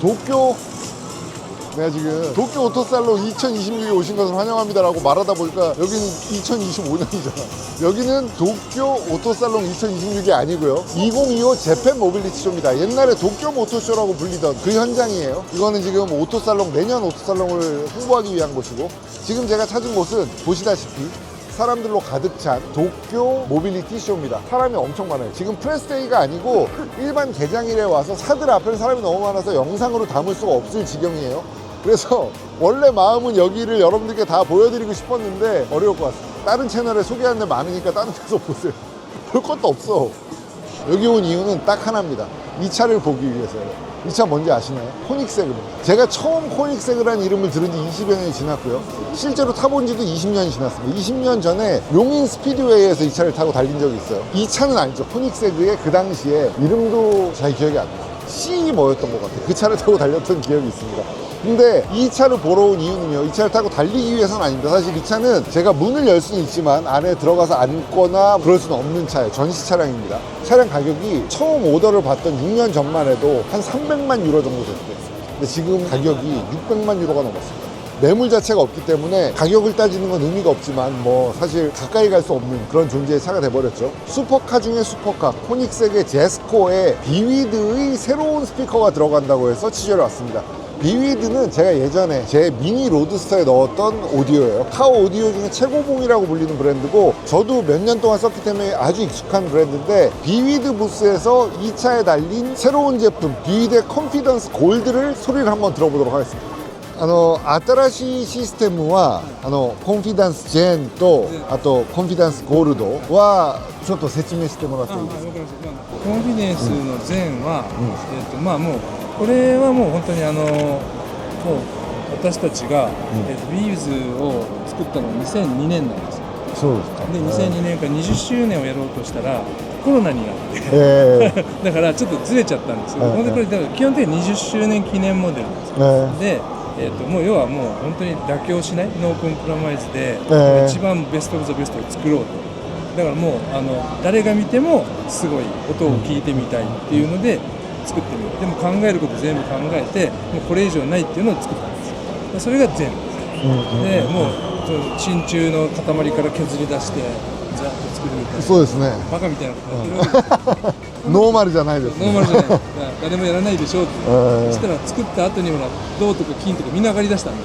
도쿄 내가 지금 도쿄 오토살롱 2026에 오신 것을 환영합니다라고 말하다 보니까 여기는 2025년이잖아. 여기는 도쿄 오토살롱 2026이 아니고요. 2025 재팬 모빌리티 쇼입니다. 옛날에 도쿄 모토쇼라고 불리던 그 현장이에요. 이거는 지금 오토살롱 내년 오토살롱을 홍보하기 위한 곳이고 지금 제가 찾은 곳은 보시다시피 사람들로 가득 찬 도쿄 모빌리티 쇼입니다. 사람이 엄청 많아요. 지금 프레스데이가 아니고 일반 개장일에 와서 사들 앞에 사람이 너무 많아서 영상으로 담을 수가 없을 지경이에요. 그래서 원래 마음은 여기를 여러분들께 다 보여드리고 싶었는데 어려울 것 같습니다. 다른 채널에 소개하는 데 많으니까 다른 데서 보세요. 볼 것도 없어. 여기 온 이유는 딱 하나입니다. 이 차를 보기 위해서요. 이 차 뭔지 아시나요? 코닉세그입니다. 제가 처음 코닉세그라는 이름을 들은 지 20여 년이 지났고요. 실제로 타본 지도 20년이 지났습니다. 20년 전에 용인 스피드웨이에서 이 차를 타고 달린 적이 있어요. 이 차는 아니죠. 코닉세그의 그 당시에 이름도 잘 기억이 안 나요. C 뭐였던 것 같아요. 그 차를 타고 달렸던 기억이 있습니다. 근데 이 차를 보러 온 이유는요. 이 차를 타고 달리기 위해서는 아닙니다. 사실 이 차는 제가 문을 열 수는 있지만 안에 들어가서 앉거나 그럴 수는 없는 차예요. 전시 차량입니다. 차량 가격이 처음 오더를 받던 6년 전만 해도 한 300만 유로 정도 됐어요. 근데 지금 가격이 600만 유로가 넘었습니다. 매물 자체가 없기 때문에 가격을 따지는 건 의미가 없지만 뭐 사실 가까이 갈 수 없는 그런 존재의 차가 돼버렸죠. 슈퍼카 중에 슈퍼카 코닉색의 제스코에 비위드의 새로운 스피커가 들어간다고 해서 취재를 왔습니다. 비위드는 제가 예전에 제 미니 로드스터에 넣었던 오디오예요. 카오 오디오 중에 최고봉이라고 불리는 브랜드고 저도 몇 년 동안 썼기 때문에 아주 익숙한 브랜드인데 비위드 부스에서 이 차에 달린 새로운 제품 비위드의 컨피던스 골드를 소리를 한번 들어보도록 하겠습니다. あの新しいシステムはあのコンフィダンスジェーンとあとコンフィダンスゴールドはちょっと説明してもらっていいですか？コンフィデンスの前は、えっとまあもうこれはもう本当にあのもう私たちが、えっとビーズを作ったのは2002年なんですよ。そうですか。で2002年から20周年をやろうとしたらコロナになって。えー。だからちょっとずれちゃったんですよ、はいほんでこれだから基本的に20周年記念モデルなんですよ。えで、えー、ともう要はもう本当に妥協しないノーコンプラマイズで、ええ。一番ベスト・オブ・ザ・ベストを作ろうと。だからもうあの誰が見てもすごい音を聞いてみたいっていうので作ってみる。でも考えること全部考えてもうこれ以上ないっていうのを作ったんですそれが全ですうんうんでもう真鍮の塊から削り出して作るみたいな。そうですね。バカみたいなことやってるわけですよノーマルじゃないですノーマルじゃないだから誰もやらないでしょって。えー。そしたら作った後にほら銅とか金とかみんな上がりだしたん。で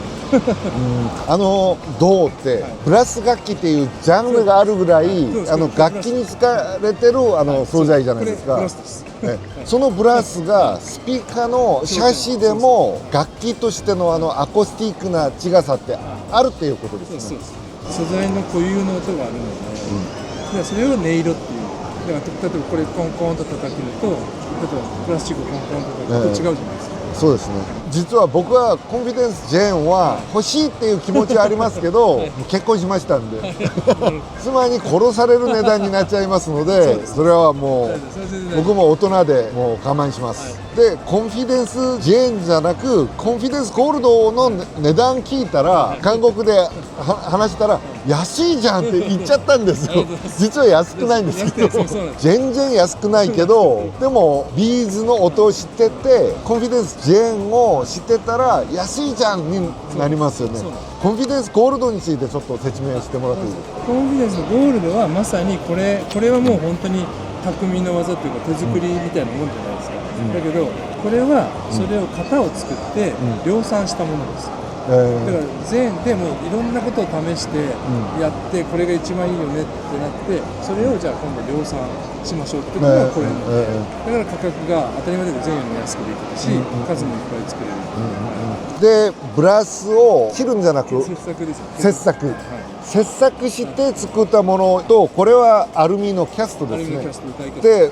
あの銅ってブラス楽器っていうジャンルがあるぐらいそうですあの楽器に使われてるあの素材じゃないですか。これブラスです。えそのブラスがスピーカーのシャシでも楽器としてのあのアコースティックな違さってあるっていうことですね。そうです。素材の固有の音があるので、でそれを音色っていう。だから例えばこれコンコンと叩くのと例えばプラスチックコンコンと叩くと違うじゃないですか、そうですね。実は僕はコンフィデンスジェーンは欲しいっていう気持ちはありますけど、も う結婚しましたんで。妻に殺される値段になっちゃいますのでそれはもう僕も大人でもう我慢します、でコンフィデンスジェーンじゃなくコンフィデンスゴールドの値段聞いたら韓国では話したら安いじゃんって言っちゃったんですよ。実は安くないんですけど。全然安くないけどでもビーズの音を知っててコンフィデンスジェーンを知ってたら安いじゃんになりますよね。コンフィデンスゴールドについてちょっと説明してもらっていいですか？コンフィデンスのゴールドはまさにこれこれはもう本当に匠の技というか手作りみたいなもんじゃない？だけどこれはそれを型を作って量産したものです、えー。だから全でもいろんなことを試してやってこれが一番いいよねってなってそれをじゃあ今度量産しましょうっていうのがこれなのでえだから価格が当たり前だけど全よりも安くできるし数もいっぱい作れる。でブラスを切るんじゃなく切削ですよ。切削。はい。切削して作ったものとこれはアルミのキャストですね。で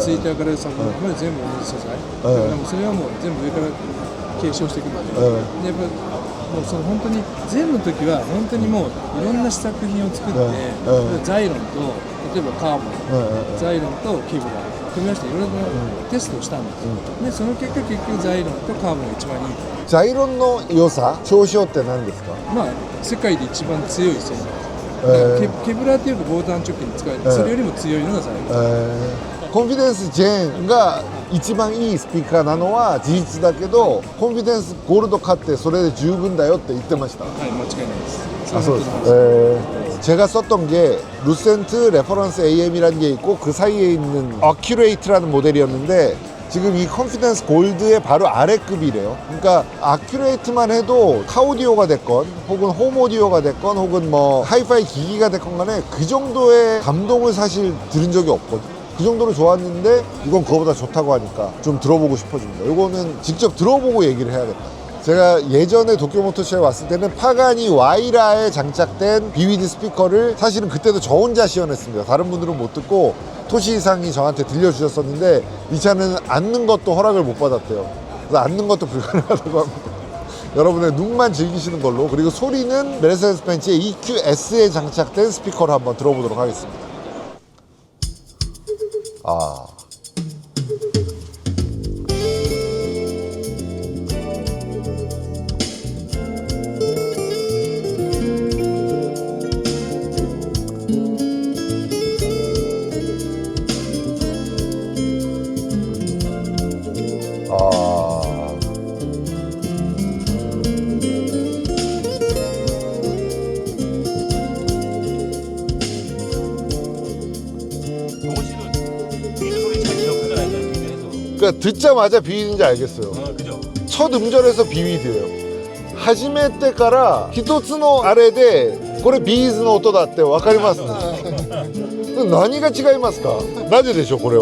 ツイッターから先まで全部同じ素材、うん。だからもうそれはもう全部上から継承していくので、うん。でやっぱもうその本当に全部の時は本当にもういろんな試作品を作って、うん。うん。ザイロンと例えばカー。ボン、うんうん。ザイロンとケブラ組み合わせていろいろなテストをしたんです、でその結果結局ザイロンとカーボンが一番いい。ジャイロンの良さ？長所って何ですか？まあ世界で一番強い線えーケケブラっていうか防弾チョッキに使われて、うんそれよりも強いのがザイロン、えー コンフィデンスジェーンが一番いいスピーカーなのは事実だけどコンフィデンスゴールド買ってそれで十分だよって言ってましたはい間違いないです아, 소 에... 제가 썼던 게 루센트 레퍼런스 AM이라는 게 있고 그 사이에 있는 어큐레이트라는 모델이었는데 지금 이 컨피던스 골드의 바로 아래급이래요. 그러니까 아큐레이트만 해도 카오디오가 됐건 혹은 홈오디오가 됐건 혹은 뭐 하이파이 기기가 됐건 간에 그 정도의 감동을 사실 들은 적이 없거든. 그 정도로 좋았는데 이건 그거보다 좋다고 하니까 좀 들어보고 싶어집니다. 이거는 직접 들어보고 얘기를 해야겠다. 제가 예전에 도쿄모터쇼에 왔을 때는 파가니 와이라에 장착된 BWD 스피커를 사실은 그때도 저 혼자 시연했습니다. 다른 분들은 못 듣고 토시상이 저한테 들려주셨었는데 이 차는 앉는 것도 허락을 못 받았대요. 그래서 앉는 것도 불가능하다고 합니다. 여러분의 눈만 즐기시는 걸로 그리고 소리는 메르세데스 벤츠의 EQS에 장착된 스피커를 한번 들어보도록 하겠습니다. 아. 그러니까 듣자마자 비위인지 알겠어요. 어, 그죠? 첫 음절에서 비위드예요. 하지메 때から一つのあれでこれビーズの音だってわかります何が違いますかなぜでしょうこれ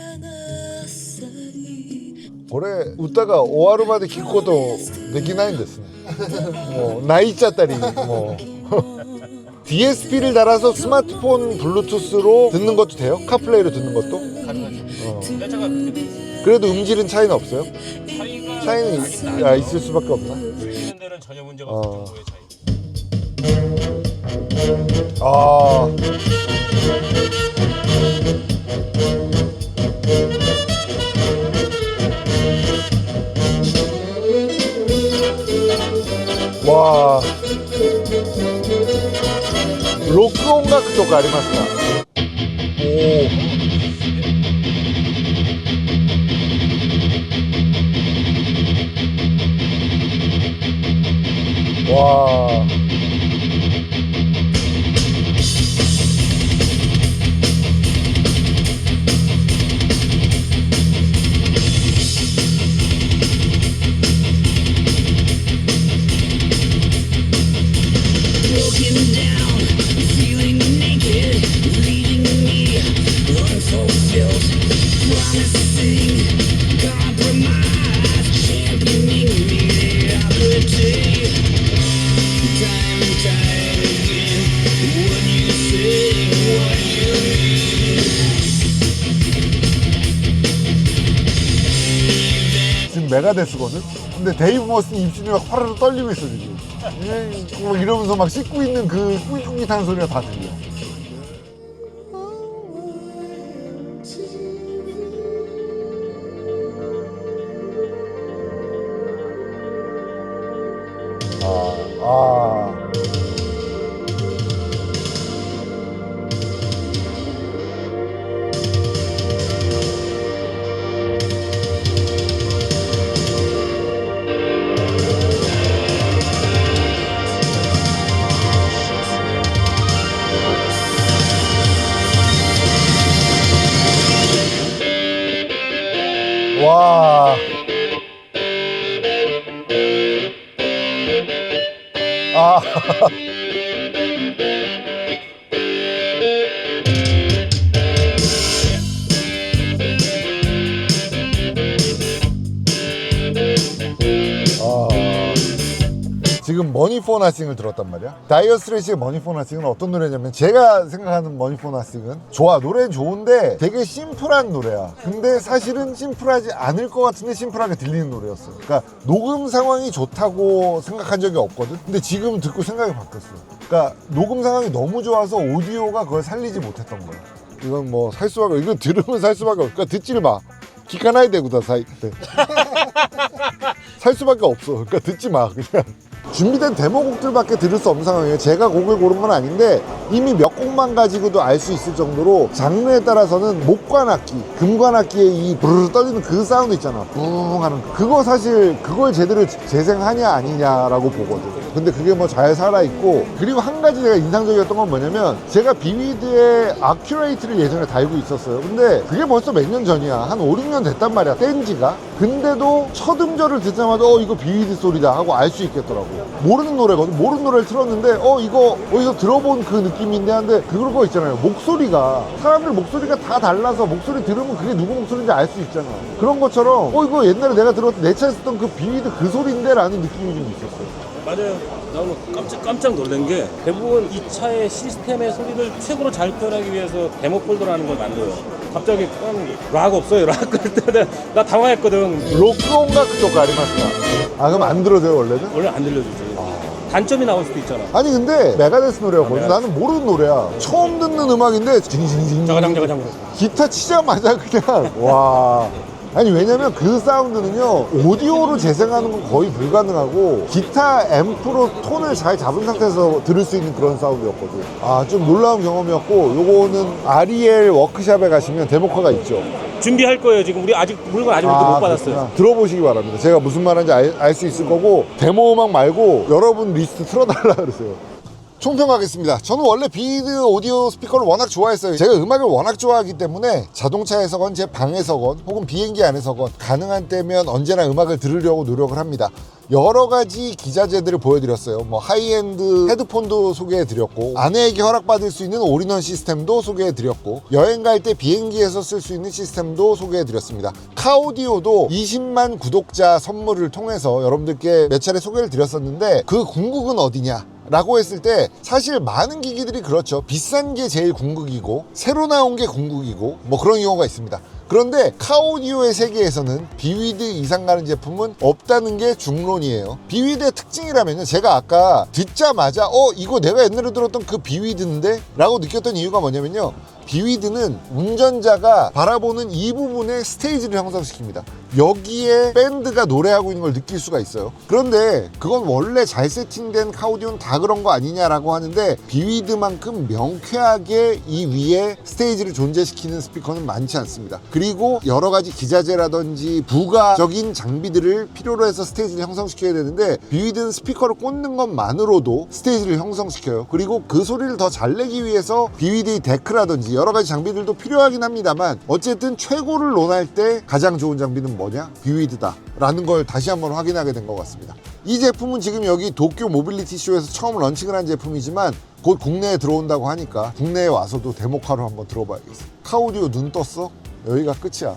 らかけなさい これ 웃다가 오하루마데聞くことできないんですねもう泣いちゃったりもう DSP를 달아서 스마트폰 블루투스로 듣는 것도 돼요? 카플레이로 듣는 것도? 어. 내 차가 그렇게 돼 있어요. 그래도 음질은 차이는 없어요? 차이가 차이는 있, 아, 있을 수밖에 없나? 들리는 데는 전혀 문제가 어. 없을 정도의 차이. 아. ありますか？ 내가 데스거든. 근데 데이브 머스틴 입술이 막 화르르 떨리고 있어 지금 이- 막 이러면서 막 씻고 있는 그 꾸깃꾸깃한 소리가 다 들려 아, 아. 와. 아. 아. 머니 포 나싱을 들었단 말이야. 다이어 스트레이트의 머니 포 나싱은 어떤 노래냐면 제가 생각하는 머니 포 나싱은 좋아 노래는 좋은데 되게 심플한 노래야. 근데 사실은 심플하지 않을 것 같은데 심플하게 들리는 노래였어. 그러니까 녹음 상황이 좋다고 생각한 적이 없거든. 근데 지금 듣고 생각이 바뀌었어. 그러니까 녹음 상황이 너무 좋아서 오디오가 그걸 살리지 못했던 거야. 이건 뭐 살 수밖에 이건 들으면 살 수밖에 없. 그러니까 듣지를 마. 기가 나야 되구나 사이. 네. 살 수밖에 없어. 그러니까 듣지 마 그냥. 준비된 데모곡들밖에 들을 수 없는 상황이에요. 제가 곡을 고른 건 아닌데 이미 몇 곡만 가지고도 알 수 있을 정도로 장르에 따라서는 목관악기, 금관악기의 이 부르르 떨리는 그 사운드 있잖아. 뿡 하는 거. 그거 사실 그걸 제대로 재생하냐 아니냐라고 보거든. 근데 그게 뭐 잘 살아있고 그리고 한 가지 내가 인상적이었던 건 뭐냐면 제가 비위드의 아큐레이트를 예전에 달고 있었어요. 근데 그게 벌써 몇 년 전이야. 한 5, 6년 됐단 말이야. 뗀지가. 근데도 첫 음절을 듣자마자 어 이거 비위드 소리다 하고 알 수 있겠더라고. 모르는 노래거든. 모르는 노래를 틀었는데 어 이거 어디서 들어본 그 느낌인데 한데 그런 거 있잖아요. 목소리가 사람들 목소리가 다 달라서 목소리 들으면 그게 누구 목소리인지 알 수 있잖아. 그런 것처럼 어 이거 옛날에 내가 들었던 내 차에 썼던 그 비위드 그 소리인데 라는 느낌이 좀 있었어요. 맞아요. 나 오늘 깜짝 깜짝 놀란 게 대부분 이 차의 시스템의 소리를 최고로 잘 표현하기 위해서 데모 폴더라는 걸 만들어요. 갑자기 락 없어요. 락 그럴 때나 당황했거든. 로크온가 그쪽 아리마스다. 아 그럼 안 들어줘요 원래는? 원래 안 들려주지. 단점이 나올 수도 있잖아. 아니 근데 메가데스 노래가 거든 메가데스. 나는 모르는 노래야 처음 듣는 음악인데 징징징 자가장 자가장. 기타 치자마자 그냥 와 아니 왜냐면 그 사운드는요 오디오로 재생하는 건 거의 불가능하고 기타 앰프로 톤을 잘 잡은 상태에서 들을 수 있는 그런 사운드였거든 아 좀 놀라운 경험이었고 요거는 아리엘 워크샵에 가시면 데모카가 있죠 준비할 거예요. 지금 우리 아직 물건 아직 우리도 못 받았어요. 그렇구나. 들어보시기 바랍니다. 제가 무슨 말하는지 알 수 있을 거고 데모 음악 말고 여러분 리스트 틀어달라 그러세요. 총평하겠습니다. 저는 원래 비드 오디오 스피커를 워낙 좋아했어요. 제가 음악을 워낙 좋아하기 때문에 자동차에서건 제 방에서건 혹은 비행기 안에서건 가능한 때면 언제나 음악을 들으려고 노력을 합니다. 여러 가지 기자재들을 보여드렸어요. 뭐 하이엔드 헤드폰도 소개해드렸고 아내에게 허락받을 수 있는 올인원 시스템도 소개해드렸고 여행 갈 때 비행기에서 쓸 수 있는 시스템도 소개해드렸습니다. 카오디오도 20만 구독자 선물을 통해서 여러분들께 몇 차례 소개를 드렸었는데 그 궁극은 어디냐? 라고 했을 때 사실 많은 기기들이 그렇죠. 비싼 게 제일 궁극이고 새로 나온 게 궁극이고 뭐 그런 경우가 있습니다. 그런데 카오디오의 세계에서는 비위드 이상 가는 제품은 없다는 게 중론이에요. 비위드의 특징이라면요. 제가 아까 듣자마자 어 이거 내가 옛날에 들었던 그 비위드인데? 라고 느꼈던 이유가 뭐냐면요. 비위드는 운전자가 바라보는 이 부분에 스테이지를 형성시킵니다. 여기에 밴드가 노래하고 있는 걸 느낄 수가 있어요. 그런데 그건 원래 잘 세팅된 카오디오는 다 그런 거 아니냐라고 하는데 비위드만큼 명쾌하게 이 위에 스테이지를 존재시키는 스피커는 많지 않습니다. 그리고 여러 가지 기자재라든지 부가적인 장비들을 필요로 해서 스테이지를 형성시켜야 되는데 비위드는 스피커를 꽂는 것만으로도 스테이지를 형성시켜요. 그리고 그 소리를 더 잘 내기 위해서 비위드의 데크라든지 여러 가지 장비들도 필요하긴 합니다만 어쨌든 최고를 논할 때 가장 좋은 장비는 뭐냐? 비위드다. 라는 걸 다시 한번 확인하게 된 것 같습니다. 이 제품은 지금 여기 도쿄 모빌리티 쇼에서 처음 런칭을 한 제품이지만 곧 국내에 들어온다고 하니까 국내에 와서도 데모카로 한번 들어봐야겠어. 카오디오 눈 떴어? 여기가 끝이야.